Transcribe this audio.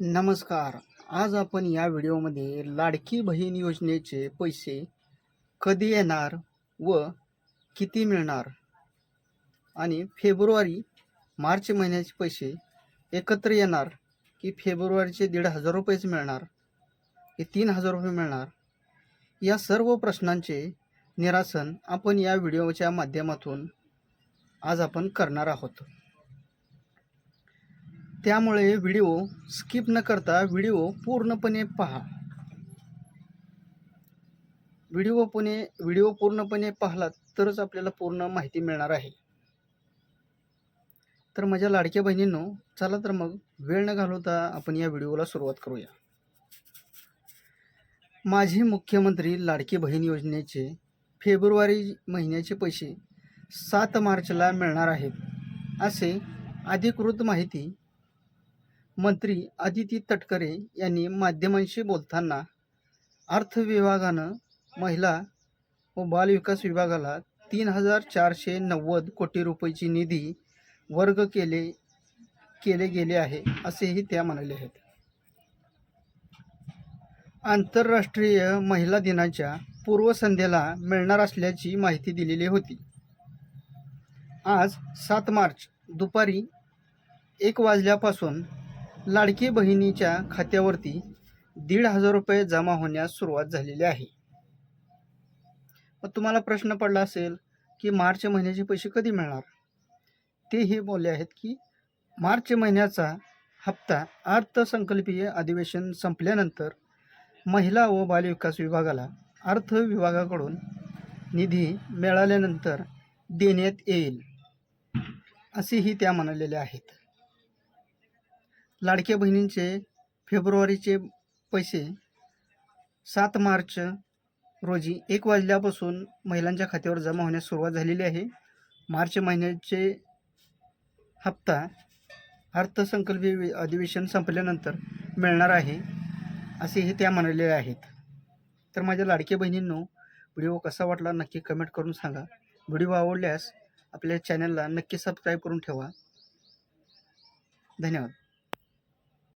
नमस्कार. आज आपण या व्हिडिओमध्ये लाडकी बहीण योजनेचे पैसे कधी येणार व किती मिळणार आणि फेब्रुवारी मार्च महिन्याचे पैसे एकत्र येणार की फेब्रुवारीचे दीड हजार रुपयेच मिळणार की तीन हजार रुपये मिळणार? या सर्व प्रश्नांचे निरासन आपण या व्हिडिओच्या माध्यमातून आज आपण करणार आहोत. त्यामुळे व्हिडिओ स्किप न करता व्हिडिओ पूर्णपणे पहा. व्हिडिओ पुणे व्हिडिओ पूर्णपणे पाहलात तरच आपल्याला पूर्ण माहिती मिळणार आहे. तर माझ्या लाडक्या बहिणींनो चला तर मग वेळ न घालवता आपण या व्हिडिओला सुरुवात करूया. माझी मुख्यमंत्री लाडकी बहीण योजनेचे फेब्रुवारी महिन्याचे पैसे सात मार्चला मिळणार आहेत असे अधिकृत माहिती मंत्री आदिती तटकरे यांनी माध्यमांशी बोलताना अर्थ विभागानं महिला व बालविकास विभागाला तीन हजार चारशे नव्वद कोटी रुपयाची निधी वर्ग केले केले गेले आहे असेही त्या म्हणाले आहेत. आंतरराष्ट्रीय महिला दिनाच्या पूर्वसंध्येला मिळणार असल्याची माहिती दिलेली होती. आज सात मार्च दुपारी एक वाजल्यापासून लाडकी बहिणीच्या खात्यावरती दीड हजार रुपये जमा होण्यास सुरुवात झालेली आहे. मग तुम्हाला प्रश्न पडला असेल की मार्च महिन्याचे पैसे कधी मिळणार? तेही बोलले आहेत की मार्च महिन्याचा हप्ता अर्थसंकल्पीय अधिवेशन संपल्यानंतर महिला व बालविकास विभागाला अर्थ विभागाकडून निधी मिळाल्यानंतर देण्यात येईल असेही त्या म्हणालेल्या आहेत. लाडक्या बहिणींचे फेब्रुवारीचे पैसे सात मार्च रोजी एक वाजल्यापासून महिलांच्या खात्यावर जमा होण्यास सुरुवात झालेली आहे. मार्च महिन्याचे हप्ता अर्थसंकल्पीय अधिवेशन संपल्यानंतर मिळणार आहे असेही त्या म्हणाले आहेत. तर माझ्या लाडक्या बहिणींनो व्हिडिओ कसा वाटला नक्की कमेंट करून सांगा. व्हिडिओ आवडल्यास आपल्या चॅनलला नक्की सबस्क्राईब करून ठेवा. धन्यवाद.